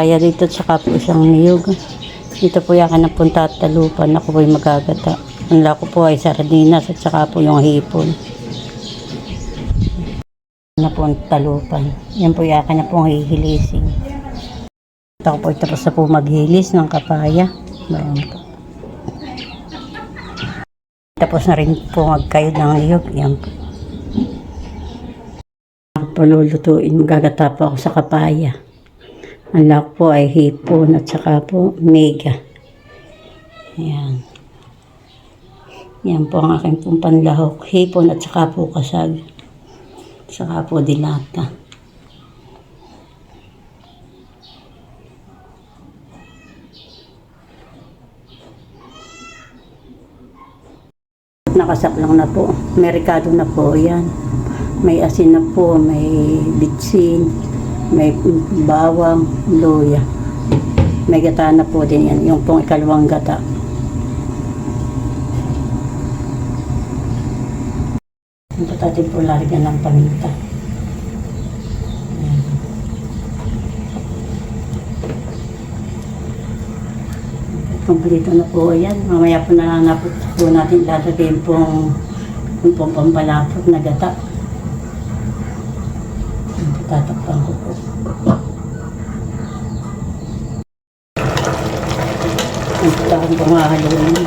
papaya dito at saka po siyang niyog. Dito po yung akin napunta at talupan. Ako po yung magagata. Ang lako po ay sardinas at saka po yung hipon. Na po ang talupan. Yan po yung akin na po hihilising. Ako po tapos na po maghilis ng kapaya. Po. Tapos na rin po magkayod ng niyog. Yan po. Ako po lulutuin. Magagata po ako sa kapaya. Ang lako po ay hipon at saka po mega. Ayan. Yan po ang aking pong panlahok. Hipon at saka po kasag. Saka po dilata. Nakasaklang na po. Merikado na po yan. May asin na po, may bitsin, may bawang, luya. May gata na po din yan. Yung pong ikalawang gata. Ito natin po lalagyan ng paminta. Kompleto na po yan. Mamaya po na lang na po, po natin lalagyan pong yung pong pampalapot na gata. Ayan po, Tatakpan ko po. Ang takang po mahaluin.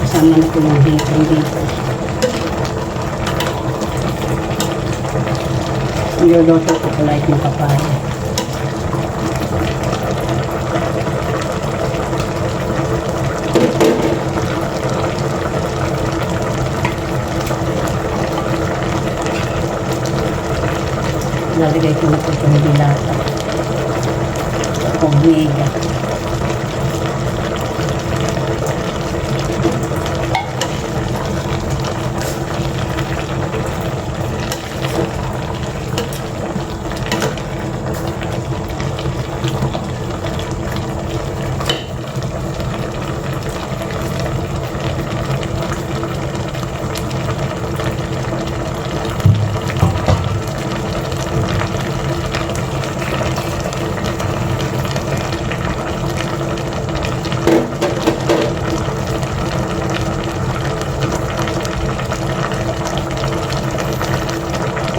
Kasama na po yung hipon dito. Niluluto ko po light ng papaya. Lalagay ko na po itong dilata. Còn!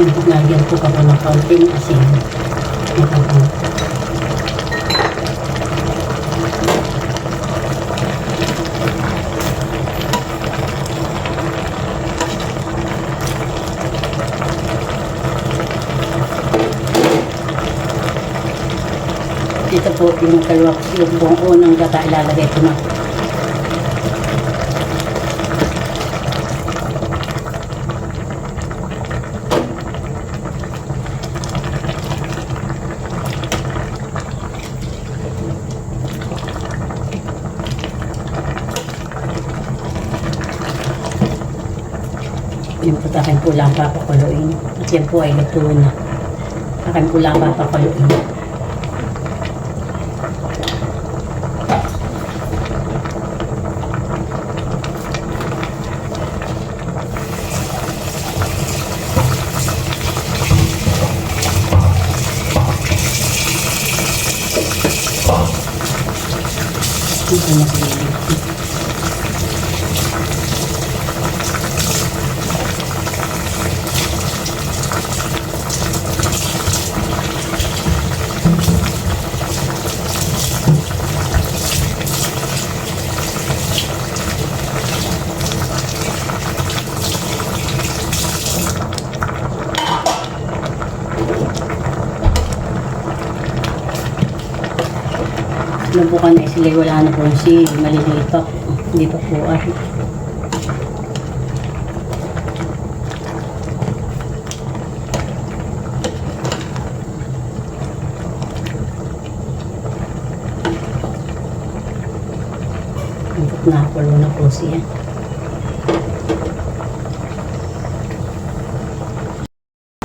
Lagyan po ng konting asin. Ito po. Ito po yung kalwak, yung buong unang gata ilalagay ko na. Yung po lang papakuluin. At yan po ay luto na. Akin po lang papakuluin. Ito na po kami sila wala na po si maliliit pa po. Hindi pa po ay. Nakulo na po siya.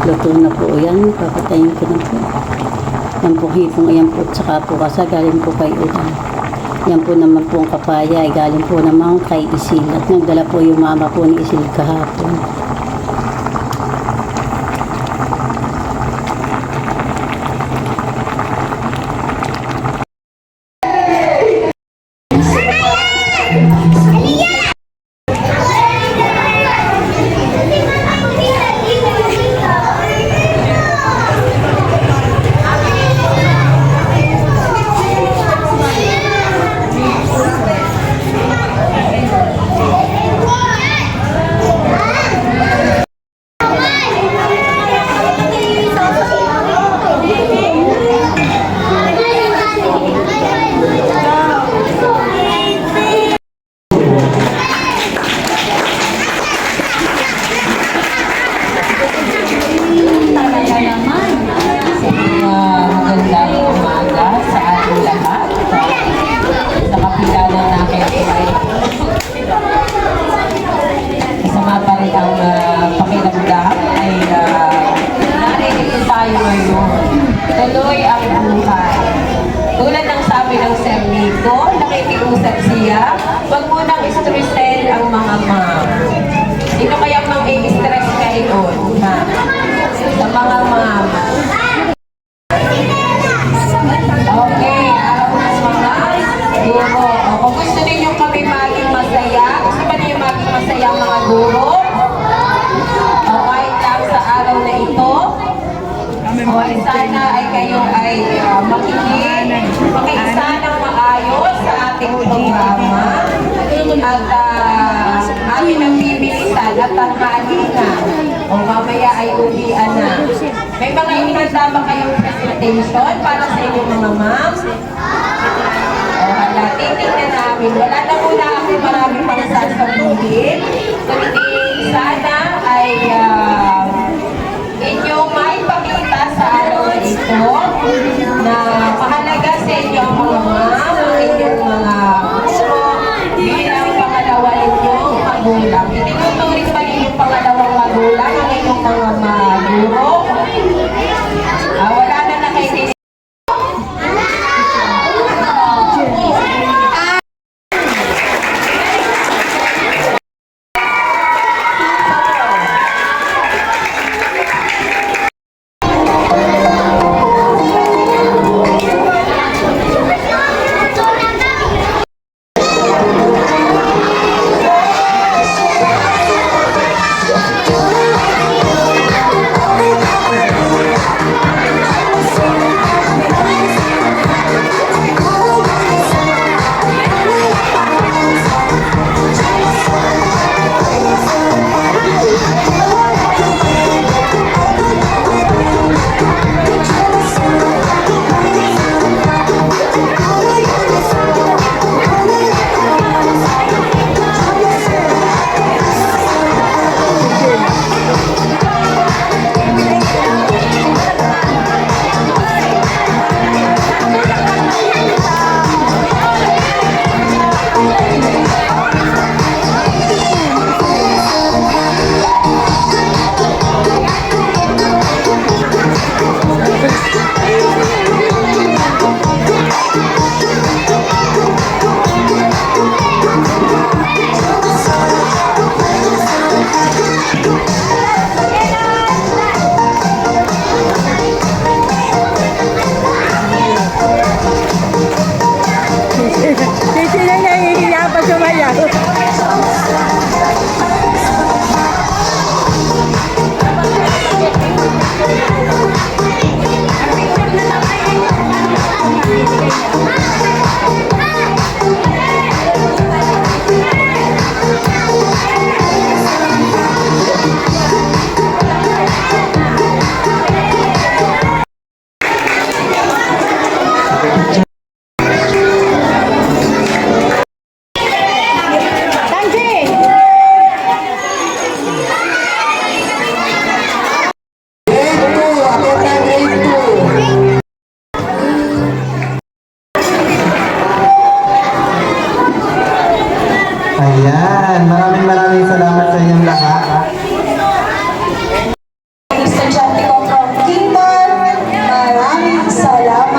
Luto na po yan. Papatayin ko na po. Yan po hipong ayan po. Tsaka po kasi galing po kay Udan. Yan po naman po ang kapaya ay galing po naman kay Isil. At nagdala po yung mama po ni Isil kahapon. mga ma'am? Sino kaya mang i-stress kayo? Ha? Sa mga ma'am. Okay, alam guro. O, kung gusto ninyo kami maging masaya, gusto masaya mga guro? O, kahit sa araw na ito, o, sana ay kayo ay ah, uh, makinig, makiisana tanghali na. O mamaya ay uwian na. May mga inihanda ba kayong presentation para sa inyong mga ma'am? O hala, titignan namin. Wala na muna ako marami pang sasabihin. Kundi sana ay ah, inyong maipakita sa araw na ito na mahalaga sa inyo mga ma'am, ang inyong mga salamat